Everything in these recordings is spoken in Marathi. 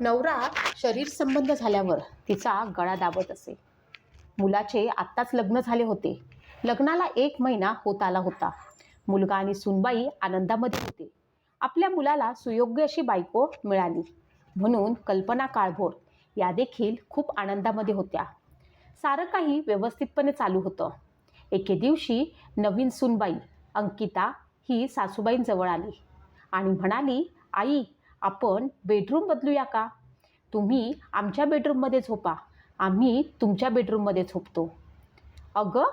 नवरा शरीर संबंध झाल्यावर तिचा गळा दाबत असे. मुलाचे आत्ताच लग्न झाले होते. लग्नाला एक महिना होत आला होता. मुलगा आणि सुनबाई आनंदामध्ये होते. आपल्या मुलाला सुयोग्य अशी बायको मिळाली. म्हणून कल्पना काळभोर या देखील खूप आनंदामध्ये होत्या. सारं काही व्यवस्थितपणे चालू होतं. एके दिवशी नवीन सुनबाई अंकिता ही सासूबाईंजवळ आली आणि म्हणाली आई आपण बेडरूम बदलूया का? तुम्ही आमच्या बेडरूममध्ये झोपा. आम्ही तुमच्या बेडरूममध्ये झोपतो. अगं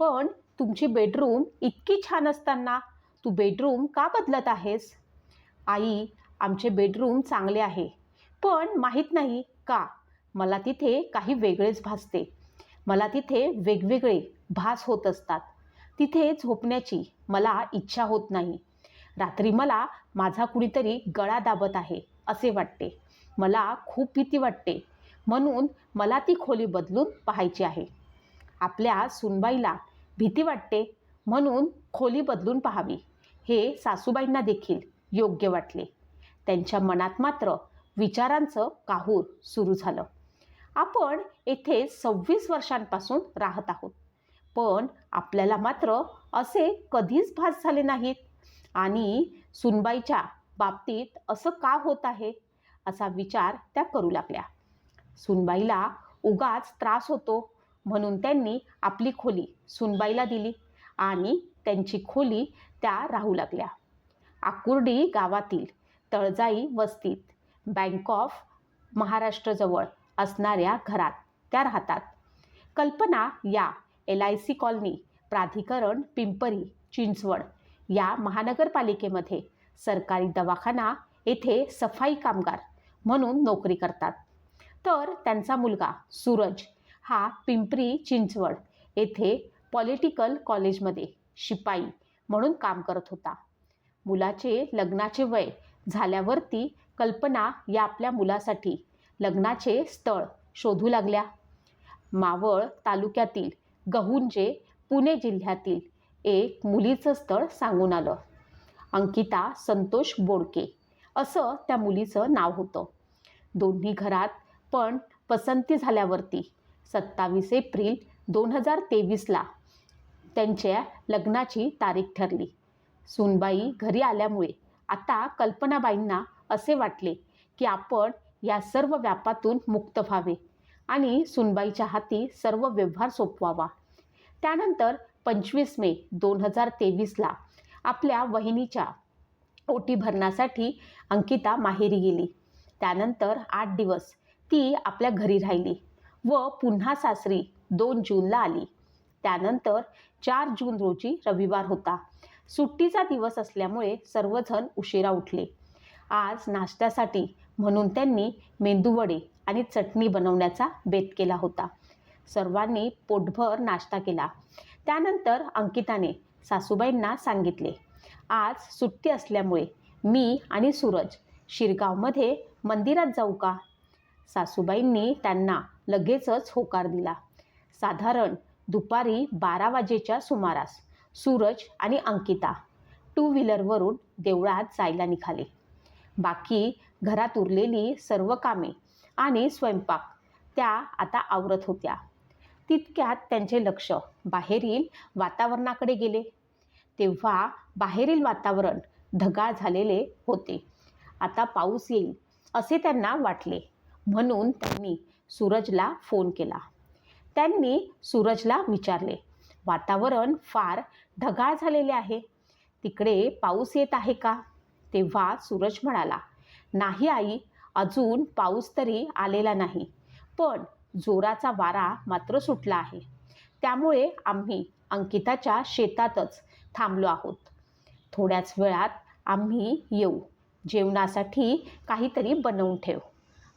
पण तुमची बेडरूम इतकी छान असताना तू बेडरूम का बदलत आहेस? आई आमचे बेडरूम चांगले आहे. पण माहीत नाही का? मला तिथे काही वेगळेच भासते. मला तिथे वेगवेगळे भास होत असतात. तिथे झोपण्याची मला इच्छा होत नाही. रात्री मला माझा कुणीतरी गळा दाबत आहे असे वाटते. मला खूप भीती वाटते. म्हणून मला ती खोली बदलून पाहायची आहे. आपल्या सुनबाईला भीती वाटते म्हणून खोली बदलून पाहावी. हे सासूबाईंना देखील योग्य वाटले. त्यांच्या मनात मात्र विचारांचं काहूर सुरू झालं. आपण येथे सव्वीस वर्षांपासून राहत आहोत. पण आपल्याला मात्र असे कधीच भास झाले नाहीत. आणि सुनबाईच्या बाबतीत असं का होत आहे? असा विचार त्या करू लागल्या. सुनबाईला उगाच त्रास होतो म्हणून त्यांनी आपली खोली सुनबाईला दिली आणि त्यांची खोली त्या राहू लागल्या. आकुर्डी गावातील तळजाई वस्तीत बँक ऑफ महाराष्ट्रजवळ असणाऱ्या घरात त्या राहतात. कल्पना या एल आय सी कॉलनी प्राधिकरण पिंपरी चिंचवड या महानगरपालिकेमध्ये सरकारी दवाखाना येथे सफाई कामगार म्हणून नोकरी करतात. तर त्यांचा मुलगा सूरज हा पिंपरी चिंचवड येथे पॉलिटिकल कॉलेजमध्ये शिपाई म्हणून काम करत होता. मुलाचे लग्नाचे वय झाल्यावरती कल्पना या आपल्या मुलासाठी लग्नाचे स्थळ शोधू लागल्या. मावळ तालुक्यातील गहुंजे पुणे जिल्ह्यातील एक मुलीचं स्थळ सांगून आलं. अंकिता संतोष बोडके असं त्या मुलीचं नाव होतं. दोन्ही घरात पण पसंती झाल्यावरती सत्तावीस एप्रिल दोन हजार तेवीसला त्यांच्या लग्नाची तारीख ठरली. सुनबाई घरी आल्यामुळे आता कल्पनाबाईंना असे वाटले की आपण या सर्व व्यापातून मुक्त व्हावे आणि सुनबाईच्या हाती सर्व व्यवहार सोपवावा. त्यानंतर पंचवीस मे दोन हजार तेवीसला आपल्या वहिनीच्या ओटी भरण्यासाठी अंकिता माहेरी गेली. त्यानंतर आठ दिवस ती आपल्या घरी राहिली व पुन्हा सासरी दोन जूनला आली. त्यानंतर चार जून रोजी रविवार होता. सुट्टीचा दिवस असल्यामुळे सर्वजण उशिरा उठले. आज नाश्त्यासाठी म्हणून त्यांनी मेंदूवडे आणि चटणी बनवण्याचा बेत केला होता. सर्वांनी पोटभर नाश्ता केला. त्यानंतर अंकिताने सासूबाईंना सांगितले आज सुट्टी असल्यामुळे मी आणि सूरज शिरगावमध्ये मंदिरात जाऊ का? सासूबाईंनी त्यांना लगेचच होकार दिला. साधारण दुपारी बारा वाजेच्या सुमारास सूरज आणि अंकिता टू व्हीलरवरून देवळात जायला निघाले. बाकी घरात उरलेली सर्व कामे आणि स्वयंपाक त्या आता आवरत होत्या. तितक्यात त्यांचे लक्ष बाहेरील वातावरणाकडे गेले. तेव्हा बाहेरील वातावरण ढगाळ झालेले होते. आता पाऊस येईल असे त्यांना वाटले. म्हणून त्यांनी सूरजला फोन केला. त्यांनी सूरजला विचारले वातावरण फार ढगाळ झालेले आहे. तिकडे पाऊस येत आहे का? तेव्हा सूरज म्हणाला नाही आई अजून पाऊस तरी आलेला नाही. पण जोराचा वारा मात्र सुटला आहे. त्यामुळे आम्ही अंकिताच्या शेतातच थांबलो आहोत. थोड्याच वेळात आम्ही येऊ. जेवणासाठी काहीतरी बनवून ठेव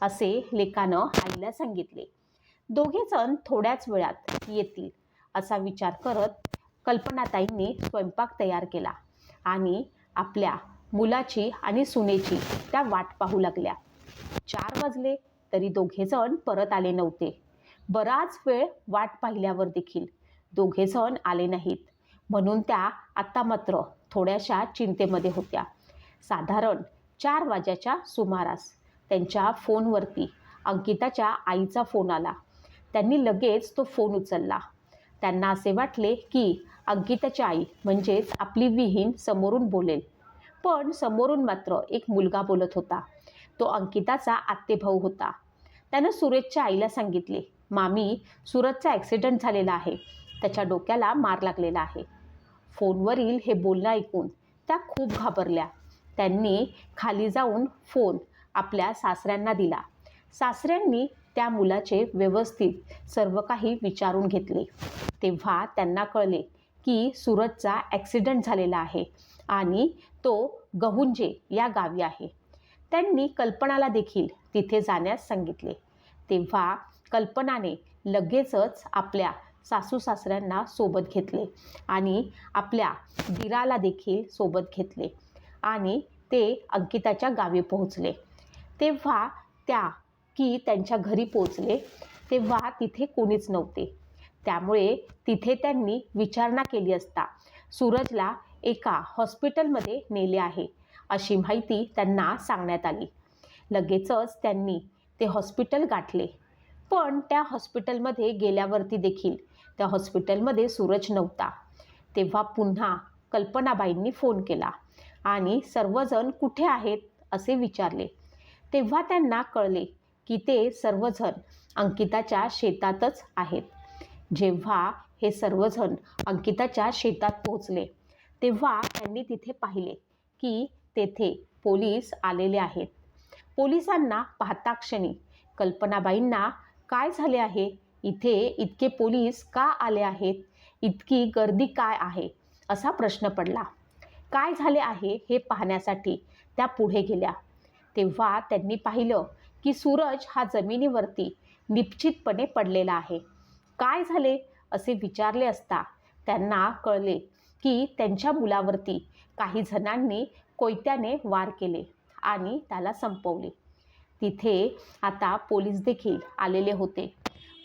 असे लेकानं आईला सांगितले. दोघेजण थोड्याच वेळात येतील असा विचार करत कल्पनाताईंनी स्वयंपाक तयार केला आणि आपल्या मुलाची आणि सुनेची त्या वाट पाहू लागल्या. चार वाजले. तरी दोघेजण परत आले नव्हते. बराच वेळ वाट पाहिल्यावर देखील दोघेजण आले नाहीत. म्हणून त्या आत्ता मात्र थोड्याशा चिंतेमध्ये होत्या. साधारण चार वाजेच्या सुमारास त्यांच्या फोनवरती अंकिताच्या आईचा फोन आला. त्यांनी लगेच तो फोन उचलला. त्यांना असे वाटले की अंकिताची आई म्हणजेच आपली विहीन समोरून बोलेल. पण समोरून मात्र एक मुलगा बोलत होता. तो अंकिताचा आत्तेभाऊ होता. त्यानं सुरेशच्या आईला सांगितले मामी सुरतचा ॲक्सिडेंट झालेला आहे. त्याच्या डोक्याला मार लागलेला आहे. फोनवरील हे बोलणं ऐकून त्या खूप घाबरल्या. त्यांनी खाली जाऊन फोन आपल्या सासऱ्यांना दिला. सासऱ्यांनी त्या मुलाचे व्यवस्थित सर्व काही विचारून घेतले. तेव्हा त्यांना कळले की सुरतचा ॲक्सिडेंट झालेला आहे आणि तो गहुंजे या गावी आहे. त्यांनी कल्पनाला देखील तिथे जाण्यास सांगितले. तेव्हा कल्पनाने लगेचच आपल्या सासू सासऱ्यांना सोबत घेतले आणि आपल्या दिराला देखील सोबत घेतले आणि ते अंकिताच्या गावी पोहोचले. तेव्हा त्या की त्यांच्या घरी पोचले तेव्हा तिथे कोणीच नव्हते. त्यामुळे तिथे त्यांनी विचारणा केली असता सूरजला एका हॉस्पिटलमध्ये नेले आहे. अशी माहिती त्यांना सांगण्यात आली. लगेचच त्यांनी ते हॉस्पिटल गाठले. पण त्या हॉस्पिटलमध्ये गेल्यावरती देखील त्या हॉस्पिटलमध्ये सूरज नव्हता. तेव्हा पुन्हा कल्पनाबाईंनी फोन केला आणि सर्वजण कुठे आहेत असे विचारले. तेव्हा त्यांना कळले की ते सर्वजण अंकिताच्या शेतातच आहेत. जेव्हा हे सर्वजण अंकिताच्या शेतात पोहोचले तेव्हा त्यांनी तिथे पाहिले की तेथे पोलीस आलेले आहेत. पोलिसांना पाहता क्षणी कल्पनाबाईंना काय झाले आहे? इथे इतके पोलीस का आले आहेत? इतकी गर्दी काय आहे? असा प्रश्न पडला. काय झाले आहे हे पाहण्यासाठी त्या पुढे गेल्या. तेव्हा त्यांनी पाहिलं की सूरज हा जमिनीवरती निश्चितपणे पडलेला आहे. काय झाले? असे विचारले असता त्यांना कळले की त्यांच्या मुलावरती काही जणांनी कोयत्याने वार केले आणि त्याला संपवले. तिथे आता पोलीस देखील आलेले होते.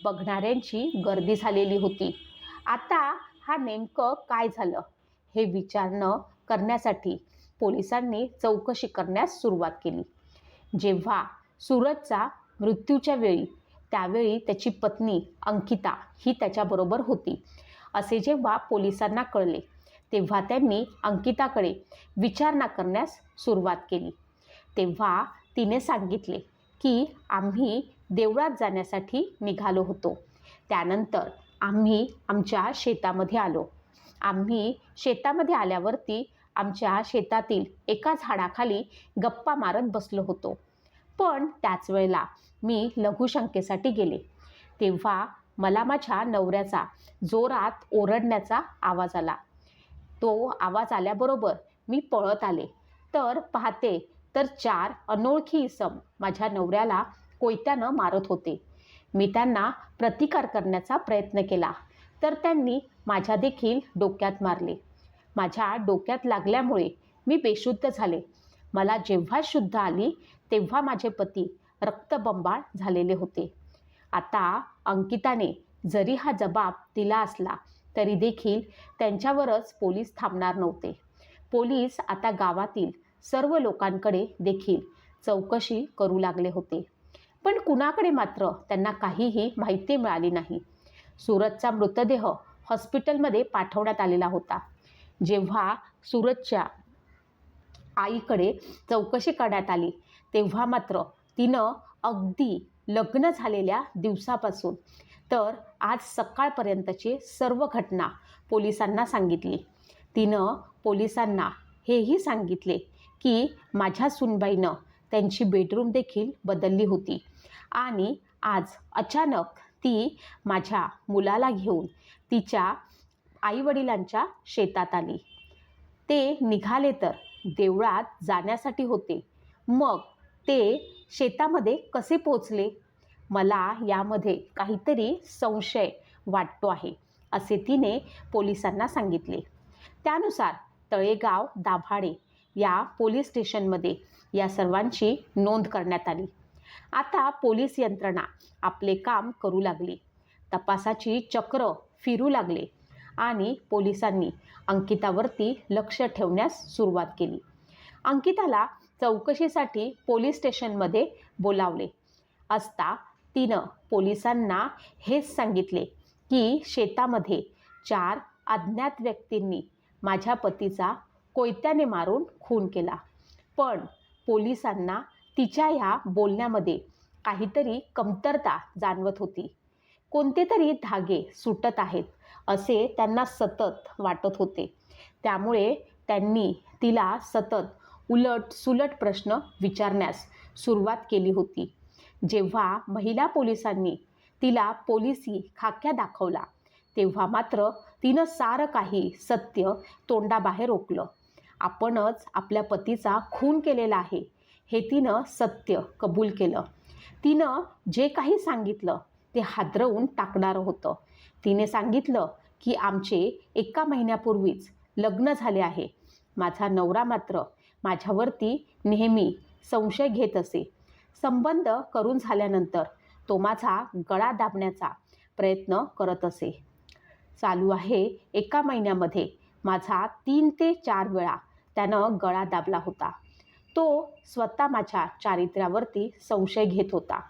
बघणाऱ्यांची गर्दी झालेली होती. आता हा नेमकं काय झालं हे विचारणं करण्यासाठी पोलिसांनी चौकशी करण्यास सुरुवात केली. जेव्हा सूरजचा मृत्यूच्या वेळी त्यावेळी त्याची पत्नी अंकिता ही त्याच्याबरोबर होती. असे जेव्हा पोलिसांना कळले तेव्हा त्यांनी अंकिताकडे विचारणा करण्यास सुरुवात केली. तेव्हा तिने सांगितले की आम्ही देवळात जाण्यासाठी निघालो होतो. त्यानंतर आम्ही आमच्या शेतामध्ये आलो. आम्ही शेतामध्ये आल्यावरती आमच्या शेतातील एका झाडाखाली गप्पा मारत बसलो होतो. पण त्याच वेळेला मी लघुशंकेसाठी गेले. तेव्हा मला माझ्या नवऱ्याचा जोरात ओरडण्याचा आवाज आला. तो आवाज आल्याबरोबर मी पळत आले. तर पाहते तर चार अनोळखी इसम माझ्या नवऱ्याला कोयत्यानं मारत होते. मी त्यांना प्रतिकार करण्याचा प्रयत्न केला तर त्यांनी माझ्या देखील डोक्यात मारले. माझ्या डोक्यात लागल्यामुळे मी बेशुद्ध झाले. मला जेव्हा शुद्ध आली तेव्हा माझे पती रक्तबंबाळ झालेले होते. आता अंकिताने जरी हा जबाब दिला असला तरी देखील त्यांच्यावरच पोलीस थांबणार नव्हते. पोलीस आता गावातील सर्व लोकांकडे देखील चौकशी करू लागले होते. पण कुणाकडे मात्र त्यांना काहीही माहिती मिळाली नाही. सूरजचा मृतदेह हॉस्पिटलमध्ये पाठवण्यात आलेला होता. जेव्हा सूरजच्या आईकडे चौकशी करण्यात आली तेव्हा मात्र तिनं अगदी लग्न झालेल्या दिवसापासून तर आज सकाळपर्यंतची सर्व घटना पोलिसांना सांगितली. तिनं पोलिसांना हेही सांगितले की माझ्या सुनबाईनं त्यांची बेडरूम देखील बदलली होती आणि आज अचानक ती माझ्या मुलाला घेऊन तिच्या आईवडिलांच्या शेतात आली. ते निघाले तर देवळात जाण्यासाठी होते. मग ते शेतामध्ये कसे पोचले मला यामध्ये काहीतरी संशय वाटतो आहे असे तिने पोलिसांना सांगितले. त्यानुसार तळेगाव दाभाडे या पोलीस स्टेशनमध्ये या सर्वांची नोंद करण्यात आली. आता पोलीस यंत्रणा आपले काम करू लागली. तपासाची चक्र फिरू लागले आणि पोलिसांनी अंकितावरती लक्ष ठेवण्यास सुरुवात केली. अंकिताला चौकशीसाठी पोलीस स्टेशनमध्ये बोलावले असता तिनं पोलिसांना हेच सांगितले की शेतामध्ये चार अज्ञात व्यक्तींनी माझ्या पतीचा कोयत्याने मारून खून केला. पण पोलिसांना तिच्या ह्या बोलण्यामध्ये काहीतरी कमतरता जाणवत होती. कोणते तरी धागे सुटत आहेत असे त्यांना सतत वाटत होते. त्यामुळे त्यांनी तिला सतत उलट सुलट प्रश्न विचारण्यास सुरुवात केली होती. जेव्हा महिला पोलिसांनी तिला पोलिसी खाक्या दाखवला तेव्हा मात्र तिनं सारं काही सत्य तोंडाबाहेर ओकलं. आपणच आपल्या पतीचा खून केलेला आहे हे तिनं सत्य कबूल केलं. तिनं जे काही सांगितलं ते हादरवून टाकणारं होतं. तिने सांगितलं की आमचे एका महिन्यापूर्वीच लग्न झाले आहे. माझा नवरा मात्र माझ्यावरती नेहमी संशय घेत असे. संबंध करून झाल्यानंतर तो माझा गळा दाबण्याचा प्रयत्न करत असे. चालू आहे एका महिन्यामध्ये. माझा तीन ते चार वेळा त्यानं गळा दाबला होता. तो स्वतः माझ्या चारित्र्यावरती संशय घेत होता.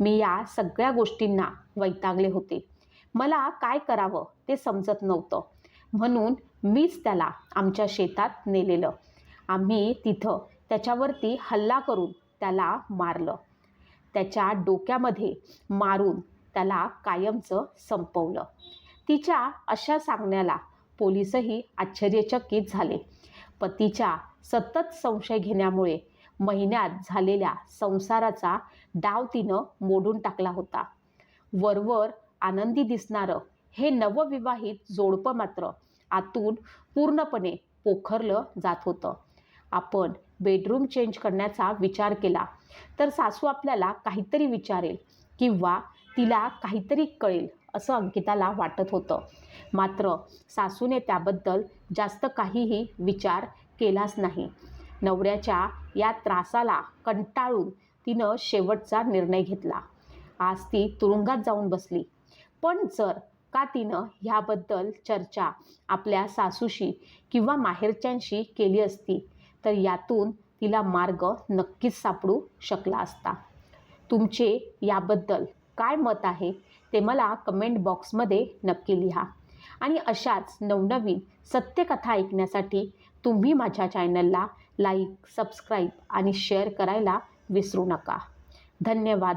मी या सगळ्या गोष्टींना वैतागले होते. मला काय करावं ते समजत नव्हतं. म्हणून मीच त्याला आमच्या शेतात नेलेलं. आम्ही तिथं त्याच्यावरती हल्ला करून त्याला मारलं. त्याच्या डोक्यामध्ये मारून त्याला कायमचं संपवलं. तिच्या अशा सांगण्याला पोलीसही आश्चर्यचकित झाले. पतीच्या सतत संशय घेण्यामुळे महिन्यात झालेल्या संसाराचा डाव तिनं मोडून टाकला होता. वरवर आनंदी दिसणारं हे नवविवाहित जोडपं मात्र आतून पूर्णपणे पोखरलं जात होतं. आपण बेडरूम चेंज करण्याचा विचार केला तर सासू आपल्याला काहीतरी विचारेल किंवा तिला काहीतरी कळेल असं अंकिताला वाटत होतं. मात्र सासूने त्याबद्दल जास्त काहीही विचार केलाच नाही. नवऱ्याच्या या त्रासाला कंटाळून तिनं शेवटचा निर्णय घेतला. आज ती तुरुंगात जाऊन बसली. पण जर का तिनं ह्याबद्दल चर्चा आपल्या सासूशी किंवा माहेरच्यांशी केली असती तर यातून तिला मार्ग नक्कीच सापडू शकला असता. तुमचे याबद्दल काय मत आहे ते मला कमेंट बॉक्समध्ये नक्की लिहा. आणि अशाच नवनवीन सत्यकथा ऐकण्यासाठी तुम्ही माझ्या चॅनलला लाईक सबस्क्राईब आणि शेअर करायला विसरू नका. धन्यवाद.